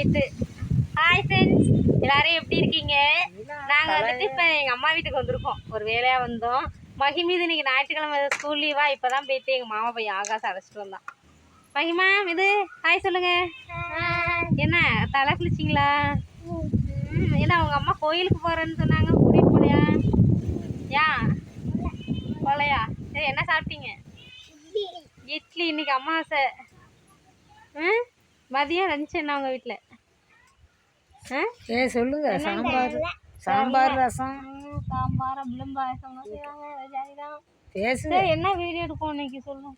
Right hi friends எல்லாரும் எப்படி இருக்கீங்க? நாங்கள் வந்துட்டு இப்போ எங்கள் அம்மா வீட்டுக்கு வந்திருக்கோம். ஒரு வேலையாக வந்தோம். மகிமீது இன்னைக்கு ஞாயிற்றுக்கிழமை. ஸ்கூல் லீவா இப்போ தான் போயிட்டு எங்கள் மாமா பையன் ஆகாசம் அழைச்சிட்டு வந்தான். மகிமா இது ஹாய் சொல்லுங்க. என்ன தலை குளிச்சிங்களா? என்ன அவங்க அம்மா கோயிலுக்கு போகிறேன்னு சொன்னாங்க கூட்டிகிட்டு போலையா? ஏன் போலையா? சரி என்ன சாப்பிட்டீங்க? இட்லி. இன்னைக்கு அம்மாவாசை மதியம் லஞ்ச் என்ன உங்கள் வீட்டில் ஏ சொல்லுங்க. சாம்பார் சாம்பார் ரசம். சாம்பார் செய்வாங்க. ஜாலிதான். பேசுங்க. என்ன வீடியோ எடுப்போம் இன்னைக்கு? சொல்லுங்க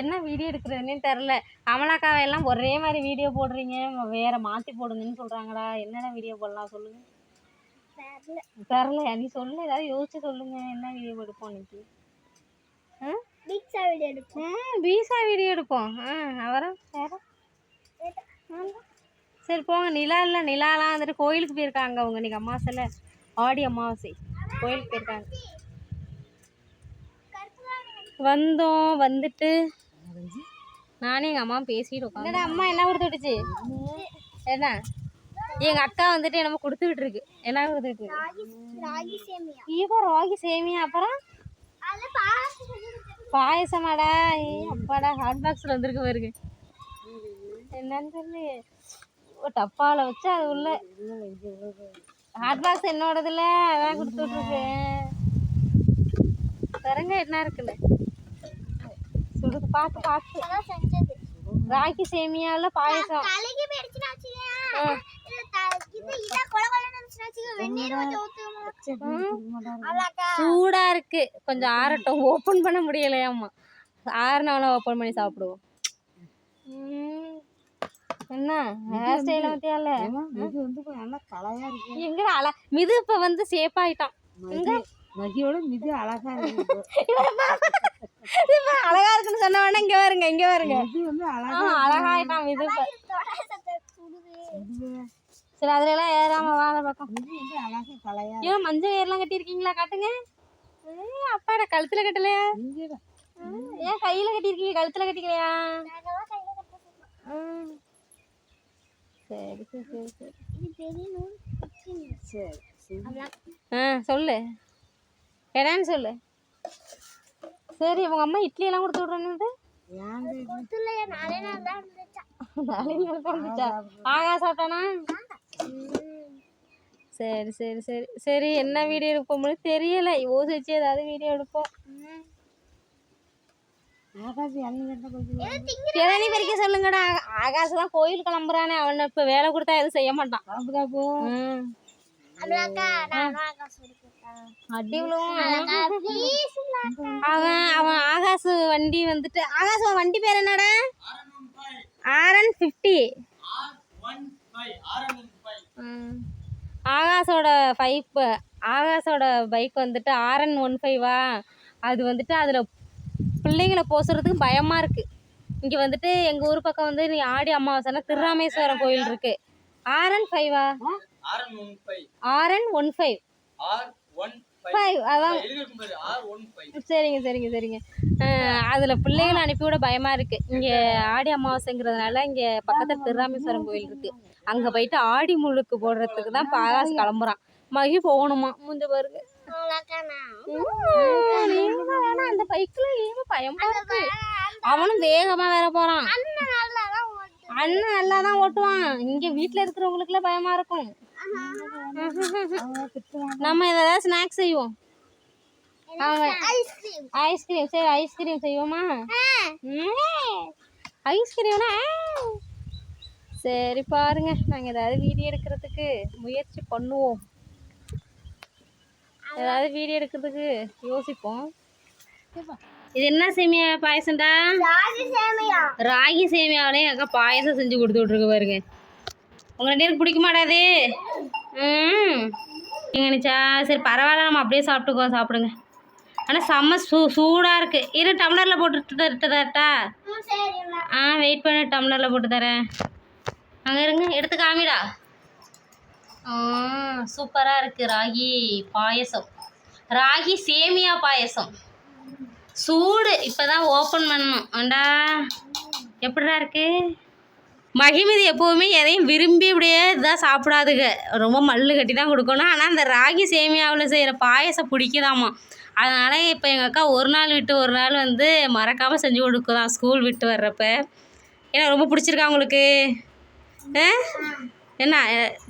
என்ன வீடியோ எடுக்கிறதுனே தெரில அமலாக்காவை எல்லாம் ஒரே மாதிரி வீடியோ போடுறீங்க. வேற மாற்றி போடுங்கன்னு சொல்கிறாங்களா என்னென்ன வீடியோ போடலாம் சொல்லுங்க. தெரில நீ சொல்லு. ஏதாவது யோசிச்சு சொல்லுங்க. என்ன வீடியோ எடுப்போம் இன்னைக்கு? ஆ? ம் பீஸா வீடியோ எடுப்போம். ஆ அப்புறம் வேற. சரி போங்க நிலா இல்லை நிலாலாம் வந்துட்டு கோயிலுக்கு போயிருக்காங்க அவங்க. இன்னைக்கு அமாவாசையில் ஆடி அமாவாசை. கோயிலுக்கு போயிருக்காங்க. வந்தோம் வந்துட்டு. நானே எங்கள் அம்மா பேசிட்டு உட்காந்து அம்மா என்ன கொடுத்து விட்டுச்சு? என்ன? எங்கள் அக்கா வந்துட்டு என்னமோ கொடுத்து விட்டுருக்கு. என்ன கொடுத்து விட்டுருக்கு? இப்போ ராகி சேமியா. அப்புறம்? பாயசமாடா ஏய் அப்பாடா ஹாட் பாக்ஸில் வந்திருக்கு பாருங்க. என்னன்னு சொல்லி டப்பாவில் வச்சு அது உள்ள ஹாட் பாக்ஸ் என்னோடதுல அதான் கொடுத்து விட்ருக்கு பாருங்க என்ன இருக்குன்னு. சுடுது பார்த்து பார்த்து ராகி சேமியாவில் பாயசம். சூடா இருக்கு. கொஞ்சம் ஆறட்டும். ஓப்பன் பண்ண முடியலையாம்மா. ஆறுனவளை ஓப்பன் பண்ணி சாப்பிடுவோம். என்ன? ஹேர் ஸ்டைல பத்தியால இது வந்து நல்லா கலையா இருக்கு. எங்க அழ? மிது இப்ப வந்து சேஃப் ஆயிட்டான். மகி மகியோட மிதி அழகா இருக்கு. அழகா இருக்குன்னு சொன்ன உடனே இங்க வருங்க இங்க வருங்க. இது வந்து ஆ, அழகா அழகாயிட்டான் மிது சரி அதுல எல்லாம் ஏறாம பக்கம் அழகா கலையா ஏன் மஞ்சள் ஏர்லாம் கட்டியிருக்கீங்களா காட்டுங்க. அப்பாடா கழுத்துல கட்டலையா? ஏன் கையில கட்டியிருக்கீங்க கழுத்துல கட்டிக்கலையா? ம். சரி சரி சரி சரி. சரி ஆ சொல்லு. என்னன்னு சொல்லு. சரி உங்க அம்மா இட்லி எல்லாம் கொடுத்து வந்துச்சா ஆகா சாப்பிட்டானா? சரி சரி சரி. சரி என்ன வீடியோ எடுப்போம்னு தெரியல. யோசிச்சு ஏதாவது வீடியோ எடுப்போம் ஆகாஷ் எண்ணெய் கட்ட கொஞ்சம் இளநீ பறிக்க சொல்லுங்கடா ஆகா- ஆகாஷ் தான் கோயில் கிளம்புறானே. அவனை இப்போ வேலை கொடுத்தா எதுவும் செய்ய மாட்டான். அவன் அவன் ஆகாஷ் வண்டி வந்துட்டு ஆகாஷ் வண்டி பேர் என்னடா? RN fifty. ஆகாஷோட பைப் ஆகாஷோட பைக் வந்துட்டு ஆர்என் ஒன் ஃபைவா அது வந்துட்டு அதில் பிள்ளைங்களை போசுறதுக்கு பயமாக இருக்குது இங்கே வந்துட்டு எங்கள் ஊர் பக்கம் வந்து நீ ஆடி அமாவாசைனா திருராமேஸ்வரம் கோயில் இருக்குது RN ஃபைவா RN one five one five five அதான். சரிங்க சரிங்க சரிங்க. அதில் பிள்ளைகளை அனுப்பிவிட பயமாக இருக்குது இங்கே ஆடி அமாவாசைங்கிறதுனால இங்கே பக்கத்தில் திருராமேஸ்வரம் கோயில் இருக்குது அங்கே போயிட்டு ஆடி முழுக்கு போடுறதுக்கு தான் பாகாஸ் கிளம்புறான். மகி போகணுமா? முஞ்ச பாருங்க. அந்த பைக்கில் ஏன் பயமா இருக்கு. அவனும் வேகமாக வேற போகிறான் அண்ணன் நல்லா தான் ஓட்டுவான். இங்கே வீட்டில் இருக்கிறவங்களுக்குலாம் பயமா இருக்கும். நம்ம ஏதாவது ஸ்நாக்ஸ் செய்வோம். ஐஸ்கிரீம் சரி ஐஸ்கிரீம் செய்வோமா? ஐஸ்கிரீம்னா சரி பாருங்க. நாங்கள் ஏதாவது வீடியோ எடுக்கிறதுக்கு முயற்சி பண்ணுவோம். ஏதாவது வீடியோ எடுக்கிறதுக்கு யோசிப்போம். இது என்ன சேமியா பாயசம்டா? ராகி சேமியாவிலையும் அக்கா பாயசம் செஞ்சு கொடுத்து விட்ருக்கு பாருங்க. உங்க ரெண்டு பேருக்கு பிடிக்க மாட்டாது ம். நீங்கள் நினச்சா சரி பரவாயில்ல நம்ம அப்படியே சாப்பிட்டுக்கோ சாப்பிடுங்க. ஆனால் செம்ம சூ சூடாக இருக்குது இரு டம்ளரில் போட்டு தரட்டு? தரட்டா ஆ வெயிட் பண்ணு டம்ளரில் போட்டு தரேன். அங்கே இருங்க எடுத்து காமிடா. சூப்பராக இருக்குது ராகி பாயசம். ராகி சேமியா பாயசம். சூடு இப்போ தான் ஓப்பன் பண்ணணும். ஆண்டா எப்படிடா இருக்கு? மகிமதி எப்போவுமே எதையும் விரும்பி இப்படியே இதாக சாப்பிடாதுங்க. ரொம்ப மல்லு கட்டி தான் கொடுக்கணும். ஆனால் அந்த ராகி சேமியாவில் செய்கிற பாயசம் பிடிக்குதாமா. அதனால் இப்போ எங்கள் அக்கா ஒரு நாள் விட்டு ஒரு நாள் வந்து மறக்காமல் செஞ்சு கொடுக்குதான் ஸ்கூல் விட்டு வர்றப்ப. ஏன்னா ரொம்ப பிடிச்சிருக்கா உங்களுக்கு? ஆ. என்ன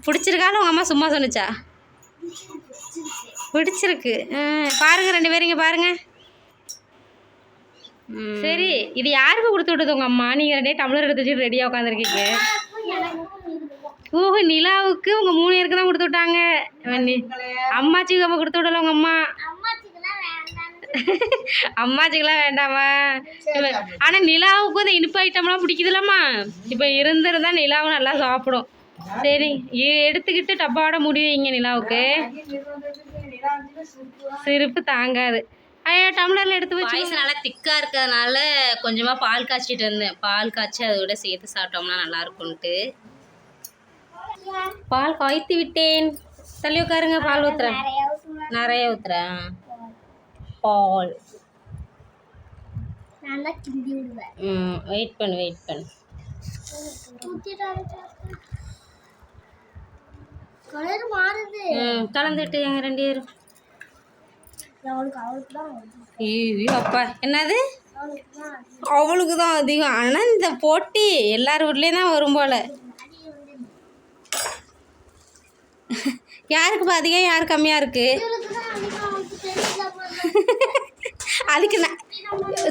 பிடிச்சிருக்கான்னு உங்கள் அம்மா சும்மா சொன்னுச்சா? பிடிச்சிருக்கு. பாருங்கள் பாருங்க ரெண்டு பேரும் இங்கே பாருங்க. சரி இது யாருக்கு கொடுத்து விட்டது உங்கள் அம்மா? நீங்கள் ரெண்டே டம்ளர் எடுத்து வச்சுட்டு ரெடியாக உட்காந்துருக்கீங்க ஓஹோ நிலாவுக்கு உங்கள் மூணு பேருக்கு தான் கொடுத்து விட்டாங்க. நி- அம்மாச்சிக்கு அப்போ கொடுத்து விடல உங்கள் அம்மா? அம்மாச்சிக்கெல்லாம் வேண்டாமா? ஆனால் நிலாவுக்கும் இந்த இனிப்பு ஐட்டம்லாம் பிடிக்குதுல்லம்மா. இப்போ இருந்திருந்தா நிலாவும் நல்லா சாப்பிடும். சரி எடுத்துக்கிட்டு டப்பாவோட முடி வைங்க நிலாவுக்கு. சிரிப்பு தாங்காது. ஐயா டம்ளரில் எடுத்து வச்சு பாயசம் நல்லா திக்காக இருக்கிறதுனால கொஞ்சமாக பால் காய்ச்சிட்டு இருந்தேன். பால் காய்ச்சி அதோட சேர்த்து சாப்பிட்டோம்னா நல்லா இருக்கும்ன்ட்டு. பால் காய்த்து விட்டேன். தள்ளி உட்காருங்க பால் ஊற்றுறேன் நிறைய ஊற்றுறேன் பால். வெயிட் பண்ணு வெயிட் பண்ணு. கலர் மாறுது. ம் கலந்துட்டு எங்க ரெண்டு பேரும். அவளுக்கு அவளுக்கு தான் ஐயோ அப்பா. என்னது? அவளுக்கு தான் அதிகம். ஆனால் இந்த போட்டி எல்லார் வீட்லேயும் தான் வரும் போல். யாருக்கு அதிகம் யார் கம்மியாக தெரியல அதுக்கு நான்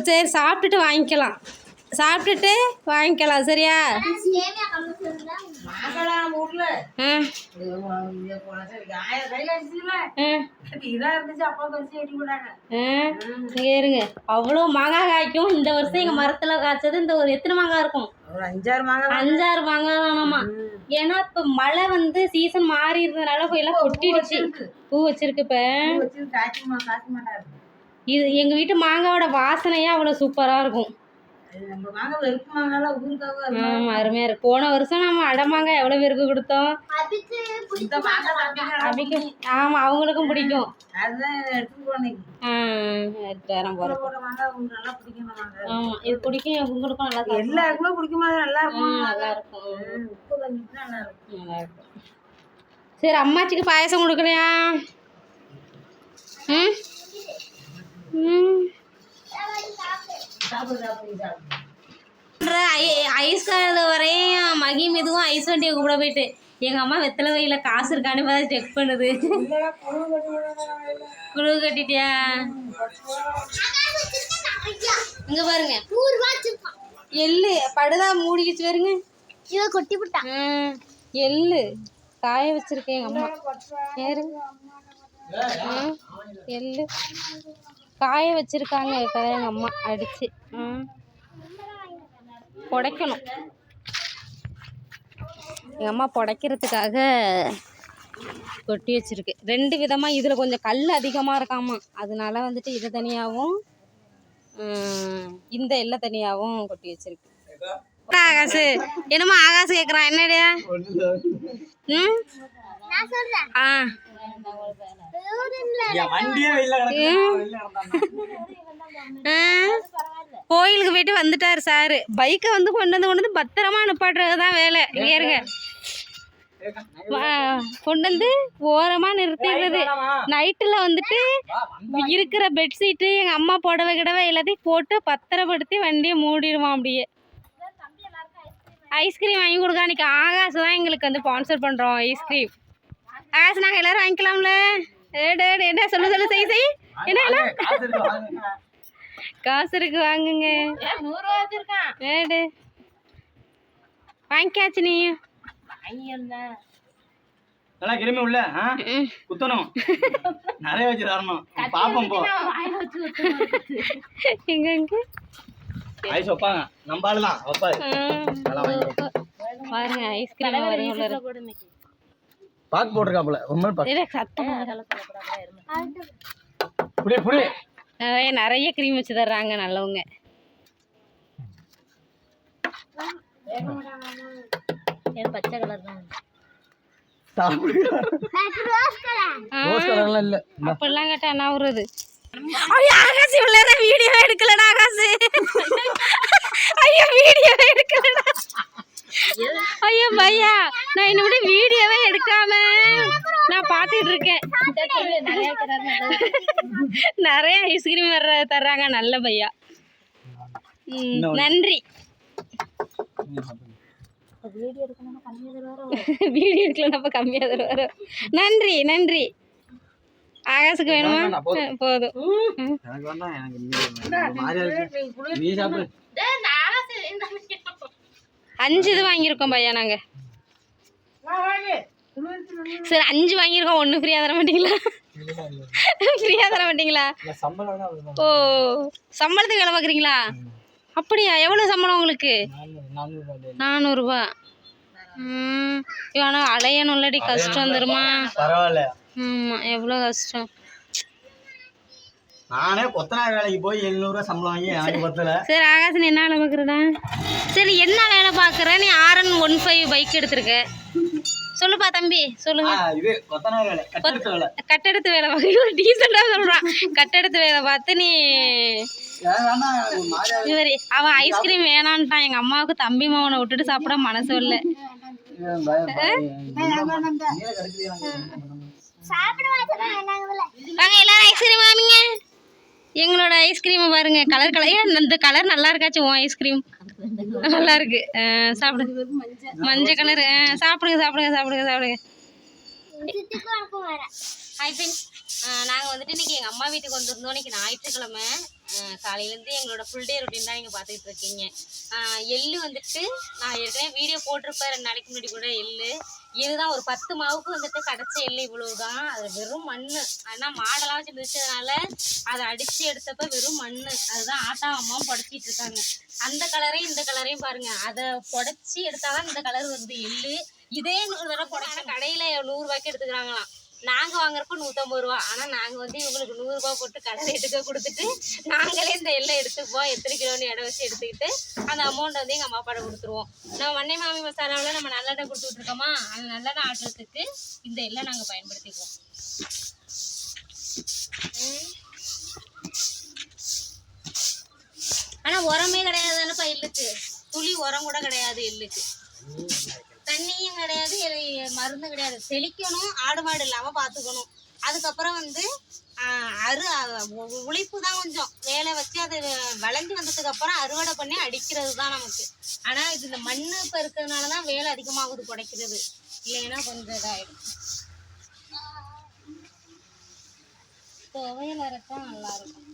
சரி சாப்பிட்டுட்டு வாங்கிக்கலாம். சாப்பிட்டுட்டு வாங்கிக்கலாம் சரியா? இங்கே இருங்க. அவ்வளோ மாங்காய் காய்க்கும். இந்த வருஷம் எங்கள் மரத்தில் காய்ச்சது. இந்த ஒரு எத்தனை மாங்காய் இருக்கும்? அஞ்சாறு மாங்காய் அஞ்சாறு மாங்காய் தானாமா ஏன்னா இப்போ மழை வந்து சீசன் மாறி இருந்ததுனால போய் எல்லாம் கொட்டிடுச்சு. பூ வச்சிருக்கு இப்போ. இது எங்கள் வீட்டு மாங்காவோட வாசனையே அவ்வளோ சூப்பராக இருக்கும். அருமையாக இருக்கு. போன வருஷம் நம்ம அடை மாங்காய் எவ்வளோ பேருக்கு கொடுத்தோம்? ஆமாம் அவங்களுக்கும் பிடிக்கும். அதுதான் எடுத்துட்டு போனேன். ஆ எடுத்து வரேன் போகிறேன் போட மாங்காய் உங்களுக்கு நல்லா பிடிக்கும் இந்த மாங்காய் ஆமாம் இது பிடிக்கும் நல்லா எல்லாருக்குமே பிடிக்குமா? இருக்கும்? நல்லா இருக்கும். நல்லா இருக்கும். சரி அம்மாச்சிக்கு பாயசம் கொடுக்கலையா? ம்? ம்? சாப்பிடு சாப்பிடு சாப்பிடு ஐஸ் கால வரையும் மகிம் இதுவும் ஐஸ் வண்டியை கூப்பிட போயிட்டு எங்கள் அம்மா வெத்தலை வகையில் காசு இருக்கான்னு பார்த்து செக் பண்ணுது. குழு கட்டிட்டியா? இங்கே பாருங்க. எள்ளு படுதா மூடிக்கிச்சு பாருங்க. இவ கொட்டி விட்டா ம், எள்ளு காய வச்சிருக்கேன் எங்கள் அம்மா. ம், எள்ளு. காய வச்சிருக்காங்க இப்போ எங்கள் அம்மா அடிச்சு. புடைக்கணும். எங்கள் அம்மா புடைக்கிறதுக்காக கொட்டி வச்சிருக்கு. ரெண்டு விதமாக இதில் கொஞ்சம் கல் அதிகமாக இருக்காமா. அதனால வந்துட்டு இது தனியாகவும் இந்த எல்லை தனியாகவும் கொட்டி வச்சிருக்கு. ஆகாசு. என்னமோ ஆகாசு கேட்குறான் என்னடியா ம்? ஆ. கோயிலுக்கு போயிட்டு வந்துட்டாரு சாரு. பைக்கை வந்து கொண்டு வந்து கொண்டு வந்து பத்திரமா நிப்பாட்டுறது தான் வேலை. இங்க இருங்க. கொண்டு வந்து ஓரமா நிறுத்திடுறது. நைட்டில் வந்துட்டு இருக்கிற பெட்ஷீட்டு எங்கள் அம்மா புடவை கிடவை எல்லாத்தையும் போட்டு பத்திரப்படுத்தி வண்டியை மூடிடுவான் அப்படியே. ஐஸ்கிரீம் வாங்கி கொடுக்க. அன்றைக்கி ஆகாஷ் தான் எங்களுக்கு வந்து ஸ்பான்சர் பண்ணுறோம் ஐஸ்கிரீம். ஆகாஷ் நாங்கள் எல்லாரும் வாங்கிக்கலாம்ல. ஏடு ஏடு என்ன சொல்லு சொல்லு செய் செய். என்ன காசு இருக்கு வாங்குங்க. ஏடு வாங்கிக்காச்சு நீ. நல்லா கிருமி உள்ள. குத்தணும். நிறைய வச்சு தரணும் பாப்போம் போ. எங்க எங்க? ஐஸ் வைப்பாங்க. நம்ம வைப்பாரு. பாருங்க ஐஸ்கிரீம் வருங்க பாக்கு போட்டிருக்காப்புல. சத்தம் புடி. புடி நிறைய நிறைய க்ரீம் வச்சு தர்றாங்க நல்லவங்க. பச்சை கலர் தான்? அப்படிலாம் கேட்டா வருது ஆகாசி உள்ளார வீடியோ எடுக்கலடா ஆகாசி ஐயோ வீடியோ எடுக்கலடா. நான் இன்னும் கூட வீடியோவே எடுக்காம நான் பார்த்துட்டு இருக்கேன் நிறைய ஐஸ்கிரீம் வர்ற தர்றாங்க நல்ல பையா. நன்றி. வீடியோ எடுக்கலாம் நம்ம கம்மியாக தருவாரோ? நன்றி நன்றி. ஆகாசுக்கு வேணுமா? போதும். எனக்கு அஞ்சு இது வாங்கியிருக்கோம் பையா நாங்கள் சரி அஞ்சு வாங்கியிருக்கோம். ஒன்று ஃப்ரீயாக தர மாட்டீங்களா? ஃப்ரீயாக தர மாட்டீங்களா. ஓ சம்பளத்துக்கு வேலை பார்க்குறீங்களா? அப்படியா? எவ்வளோ சம்பளம் உங்களுக்கு? நானூறுரூபா ம் ஆனால் அலையணும்லடி கஷ்டம் தருமா பரவாயில்ல. ஆமாம் எவ்வளோ கஷ்டம். நானே கொத்தனார் வேலைக்கு போய் எழுநூறுவா சம்பளம் வாங்கி எனக்கு பத்தல சரி ஆகாசன் என்ன வேலை பார்க்குறடா சரி என்ன வேலை பார்க்குற? நீ ஆர்என் ஒன் ஃபைவ் பைக் எடுத்திருக்க. சொல்லுப்பா தம்பி சொல்லுங்க. இது கொத்தனார் வேலை கட்டெடுத்த வேலை. கட்டடத்து வேலை பார்க்க. டீசெண்டாக சொல்கிறான் கட்டடத்து வேலை பார்த்து நீ. இவரு அவன் ஐஸ்கிரீம் வேணான்ட்டான். எங்கள் அம்மாவுக்கு தம்பி மாவனை விட்டுட்டு சாப்பிட மனசு இல்லை வாங்க எல்லாரும் ஐஸ்கிரீம் வாங்குங்க. எங்களோட ஐஸ்கிரீமை பாருங்க கலர் கலர் ஏன் இந்த கலர் நல்லா இருக்காச்சு உன் ஐஸ்கிரீம் நல்லா இருக்கு. சாப்பிடு. மஞ்சள் கலர் சாப்பிடுங்க சாப்பிடுங்க சாப்பிடுங்க சாப்பிடுங்க. ஹாய் ஃப்ரெண்ட்ஸ் நாங்கள் வந்துட்டு இன்றைக்கி எங்கள் அம்மா வீட்டுக்கு வந்திருந்தோம். இன்றைக்கி ஞாயிற்றுக்கிழமை. காலையிலேருந்து எங்களோட ஃபுல் டே ரொட்டீன் தான் நீங்கள் பார்த்துக்கிட்டு இருக்கீங்க. எள்ளு வந்துட்டு நான் ஏற்கனவே வீடியோ போட்டிருப்பேன். ரெண்டு நாளைக்கு முன்னாடி கூட எள்ளு. இதுதான் ஒரு பத்து மாவுக்கு வந்துட்டு கிடச்ச எள்ளு இவ்வளவுதான். அது வெறும் மண் ஆனால் மாடெல்லாம் வச்சு மிதிச்சதுனால அதை அடித்து எடுத்தப்ப வெறும் மண் அதுதான் ஆட்டா அம்மாவும் புடச்சிட்டு இருக்காங்க. அந்த கலரையும் இந்த கலரையும் பாருங்க. அதை புடச்சி எடுத்தாதான் இந்த கலர் வருது எள்ளு. இதே நூறு தடவை புடச்சா கடையில் நூறுரூவாய்க்கு எடுத்துக்கிறாங்களாம். நாங்கள் வாங்குறப்ப நூற்றம்பது ரூபா. ஆனால் நாங்கள் வந்து இவங்களுக்கு நூறுரூபா போட்டு கடை ரேட்டுக்கு கொடுத்துட்டு நாங்களே இந்த எல்லாம் எடுத்துப்போம் எத்தனை கிலோன்னு இடம் வச்சு எடுத்துக்கிட்டு அந்த அமௌண்ட் வந்து எங்கள் அம்மா அப்பாட கொடுத்துருவோம். நம்ம மண்ணை மாமி மசாலாவில் நம்ம நல்லெண்ணெய் கொடுத்துட்ருக்கோமா அந்த நல்லெண்ணெய் ஆட்டுறதுக்கு இந்த எல்லாம் நாங்கள் பயன்படுத்திக்குவோம். ஆனால் உரமே கிடையாது தானேப்பா எள்ளுக்கு. துளி உரம் கூட கிடையாது எள்ளுக்கு. தண்ணியும் கிடையாது எ- மருந்தும் கிடையாது. செழிக்கணும் ஆடு மாடு இல்லாமல் பார்த்துக்கணும் அதுக்கப்புறம் வந்து அரு உழைப்பு தான் கொஞ்சம். வேலை வச்சு அது விளைஞ்சு வந்ததுக்கு அப்புறம் அறுவடை பண்ணி அடிக்கிறது தான் நமக்கு. ஆனால் இது இந்த மண் இப்போ இருக்கிறதுனால தான் வேலை அதிகமாகுது குடைக்கிறது இல்லைன்னா கொஞ்சம் இதாகிடும் துவையல் அரைச்சா நல்லா இருக்கும்.